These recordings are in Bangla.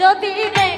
যদি রে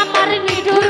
আমার নিরু